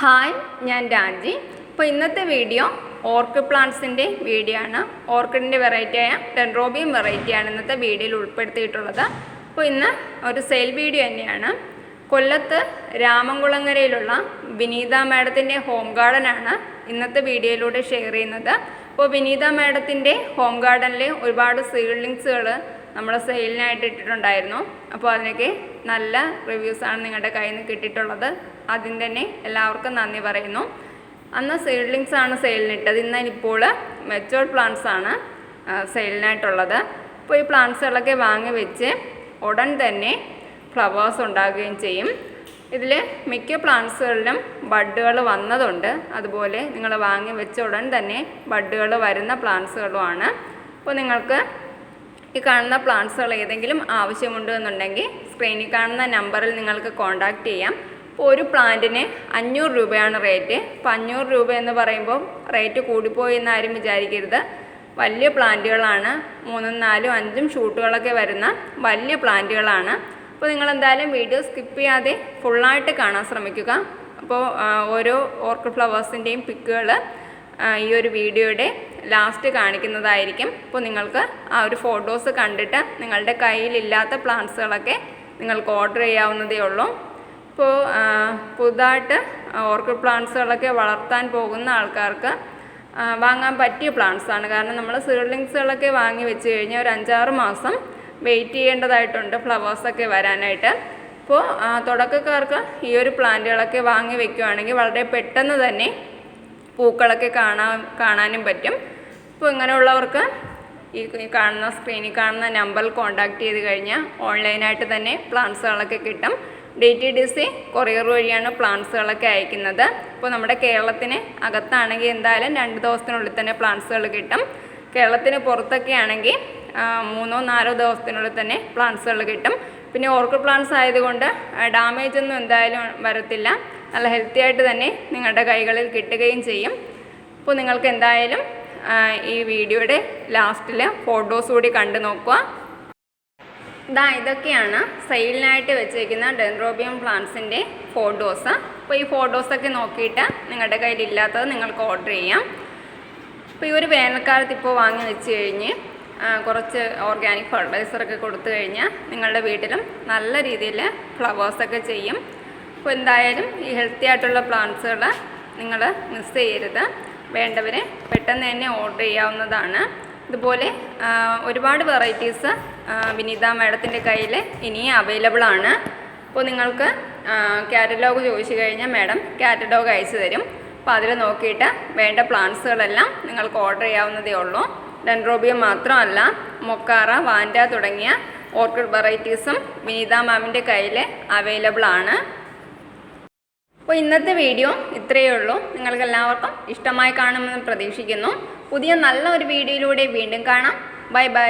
Hi ഞാൻ രാജി. അപ്പോൾ ഇന്നത്തെ വീഡിയോ ഓർക്കിഡ് പ്ലാന്റ്സിന്റെ വീഡിയോ ആണ്. ഓർക്കിഡിന്റെ വെറൈറ്റിയായ ഡെൻഡ്രോബിയം വെറൈറ്റിയാണ് ഇന്നത്തെ വീഡിയോയിൽ ഉൾപ്പെടുത്തിയിട്ടുള്ളത്. അപ്പോൾ ഇന്ന് ഒരു സെയിൽ വീഡിയോ തന്നെയാണ്. കൊല്ലത്ത് രാമൻകുളങ്ങരയിലുള്ള വിനീത മാഡത്തിന്റെ ഹോം ഗാർഡനാണ് ഇന്നത്തെ വീഡിയോയിലൂടെ ഷെയർ ചെയ്യുന്നത്. അപ്പോൾ വിനീത മാഡത്തിന്റെ ഹോം ഗാർഡനിൽ ഒരുപാട് സീഡ്ലിങ്സുകൾ നമ്മൾ സെയിലിനായിട്ട് ഇട്ടിട്ടുണ്ടായിരുന്നു. അപ്പോൾ അതിനൊക്കെ നല്ല റിവ്യൂസാണ് നിങ്ങളുടെ കയ്യിൽ നിന്ന് കിട്ടിയിട്ടുള്ളത്. ആദ്യം തന്നെ എല്ലാവർക്കും നന്ദി പറയുന്നു. അന്ന് സീഡ്ലിങ്സ് ആണ് സെയിലിനിട്ടത് ഇന്നിപ്പോൾ മെച്ചോർഡ് പ്ലാന്റ്സ് ആണ് സെയിലിനായിട്ടുള്ളത് അപ്പോൾ ഈ പ്ലാന്റ്സുകളൊക്കെ വാങ്ങി വെച്ച് ഉടൻ തന്നെ ഫ്ലവേഴ്സ് ഉണ്ടാകുകയും ചെയ്യും. ഇതിൽ മിക്ക പ്ലാന്റ്സുകളിലും ബഡുകൾ വന്നതുണ്ട്. അതുപോലെ നിങ്ങൾ വാങ്ങി വെച്ച ഉടൻ തന്നെ ബഡുകൾ വരുന്ന പ്ലാന്റ്സുകളുമാണ് അപ്പോൾ നിങ്ങൾക്ക് ഈ കാണുന്ന പ്ലാന്റ്സുകൾ ഏതെങ്കിലും ആവശ്യമുണ്ട് എന്നുണ്ടെങ്കിൽ സ്ക്രീനിൽ കാണുന്ന നമ്പറിൽ നിങ്ങൾക്ക് കോൺടാക്റ്റ് ചെയ്യാം. അപ്പോൾ ഒരു പ്ലാന്റിന് അഞ്ഞൂറ് രൂപയാണ് റേറ്റ്. അപ്പോൾ അഞ്ഞൂറ് രൂപ എന്ന് പറയുമ്പോൾ റേറ്റ് കൂടിപ്പോയി എന്ന് ആരും വിചാരിക്കരുത്. വലിയ പ്ലാന്റുകളാണ്. മൂന്നും നാലും അഞ്ചും ഷൂട്ടുകളൊക്കെ വരുന്ന വലിയ പ്ലാന്റുകളാണ്. അപ്പോൾ നിങ്ങൾ എന്തായാലും വീഡിയോ സ്കിപ്പ് ചെയ്യാതെ ഫുള്ളായിട്ട് കാണാൻ ശ്രമിക്കുക. അപ്പോൾ ഓരോ ഓർക്കിഡ് ഫ്ലവേഴ്സിന്റെയും പിക്കുകൾ ഈ ഒരു വീഡിയോയുടെ ലാസ്റ്റ് കാണിക്കുന്നതായിരിക്കും. അപ്പോൾ നിങ്ങൾക്ക് ആ ഒരു ഫോട്ടോസ് കണ്ടിട്ട് നിങ്ങളുടെ കയ്യിലില്ലാത്ത പ്ലാന്റ്സുകളൊക്കെ നിങ്ങൾക്ക് ഓർഡർ ചെയ്യാവുന്നതേ ഉള്ളൂ. ഇപ്പോൾ പുതുതായിട്ട് ഓർക്കിഡ് പ്ലാന്റ്സുകളൊക്കെ വളർത്താൻ പോകുന്ന ആൾക്കാർക്ക് വാങ്ങാൻ പറ്റിയ പ്ലാന്റ്സാണ് കാരണം നമ്മൾ സീഡ്ലിങ്സുകളൊക്കെ വാങ്ങി വെച്ച് കഴിഞ്ഞാൽ ഒരു അഞ്ചാറ് മാസം വെയിറ്റ് ചെയ്യേണ്ടതായിട്ടുണ്ട് ഫ്ലവേഴ്സൊക്കെ വരാനായിട്ട്. അപ്പോൾ തുടക്കക്കാർക്ക് ഈ ഒരു പ്ലാന്റുകളൊക്കെ വാങ്ങി വെക്കുകയാണെങ്കിൽ വളരെ പെട്ടെന്ന് തന്നെ പൂക്കളൊക്കെ കാണാൻ കാണാനും പറ്റും. അപ്പോൾ ഇങ്ങനെയുള്ളവർക്ക് ഈ കാണുന്ന സ്ക്രീനിൽ കാണുന്ന നമ്പറിൽ കോൺടാക്റ്റ് ചെയ്ത് കഴിഞ്ഞാൽ ഓൺലൈനായിട്ട് തന്നെ പ്ലാന്റ്സുകളൊക്കെ കിട്ടും. D T D C courier വഴിയാണ് പ്ലാന്റ്സുകളൊക്കെ അയക്കുന്നത്. അപ്പോൾ നമ്മുടെ കേരളത്തിന് അകത്താണെങ്കിൽ എന്തായാലും രണ്ട് ദിവസത്തിനുള്ളിൽ തന്നെ പ്ലാന്റ്സുകൾ കിട്ടും. കേരളത്തിന് പുറത്തൊക്കെ ആണെങ്കിൽ മൂന്നോ നാലോ ദിവസത്തിനുള്ളിൽ തന്നെ പ്ലാന്റ്സുകൾ കിട്ടും. പിന്നെ ഓർക്കിഡ് പ്ലാന്റ്സ് ആയതുകൊണ്ട് ഡാമേജ് ഒന്നും എന്തായാലും വരത്തില്ല. നല്ല ഹെൽത്തി ആയിട്ട് തന്നെ നിങ്ങളുടെ കൈകളിൽ കിട്ടുകയും ചെയ്യും. അപ്പോൾ നിങ്ങൾക്ക് എന്തായാലും ഈ വീഡിയോയുടെ ലാസ്റ്റിൽ ഫോട്ടോസ് കൂടി കണ്ടു നോക്കുക. ഇതാ ഇതൊക്കെയാണ് സെയിലിനായിട്ട് വെച്ചേക്കുന്ന ഡെൻറോബിയം പ്ലാന്റ്സിന്റെ ഫോട്ടോസ്. അപ്പോൾ ഈ ഫോട്ടോസൊക്കെ നോക്കിയിട്ട് നിങ്ങളുടെ കയ്യിലില്ലാത്തത് നിങ്ങൾക്ക് ഓർഡർ ചെയ്യാം. അപ്പോൾ ഈ ഒരു വേനൽക്കാലത്ത് ഇപ്പോൾ വാങ്ങി വെച്ച് കഴിഞ്ഞ് കുറച്ച് ഓർഗാനിക് ഫെർട്ടിലൈസറൊക്കെ കൊടുത്തു കഴിഞ്ഞാൽ നിങ്ങളുടെ വീട്ടിലും നല്ല രീതിയിൽ ഫ്ലവേഴ്സൊക്കെ ചെയ്യും. അപ്പോൾ എന്തായാലും ഈ ഹെൽത്തി ആയിട്ടുള്ള പ്ലാന്റ്സുകൾ നിങ്ങൾ മിസ് ചെയ്യരുത്. വേണ്ടവരെ പെട്ടെന്ന് തന്നെ ഓർഡർ ചെയ്യാവുന്നതാണ്. ഇതുപോലെ ഒരുപാട് വെറൈറ്റീസ് വിനീത മാഡത്തിന്റെ കയ്യിൽ ഇനി അവൈലബിൾ ആണ്. അപ്പോൾ നിങ്ങൾക്ക് കാറ്റലോഗ് ചോദിച്ചു കഴിഞ്ഞാൽ മാഡം കാറ്റലോഗ് അയച്ചു തരും. അപ്പോൾ അതിൽ നോക്കിയിട്ട് വേണ്ട പ്ലാന്റ്സുകളെല്ലാം നിങ്ങൾക്ക് ഓർഡർ ചെയ്യാവുന്നതേ ഉള്ളൂ. ഡെൻഡ്രോബിയം മാത്രമല്ല മൊക്കാറ വാൻഡ തുടങ്ങിയ ഓർക്കിഡ് വെറൈറ്റീസും വിനീത മാമിന്റെ കയ്യിൽ അവൈലബിൾ ആണ്. അപ്പോൾ ഇന്നത്തെ വീഡിയോ ഇത്രയേ ഉള്ളൂ. നിങ്ങൾക്ക് എല്ലാവർക്കും ഇഷ്ടമായി കാണുമെന്ന് പ്രതീക്ഷിക്കുന്നു. പുതിയ നല്ല ഒരു വീഡിയോയിലൂടെ വീണ്ടും കാണാം. Bye bye.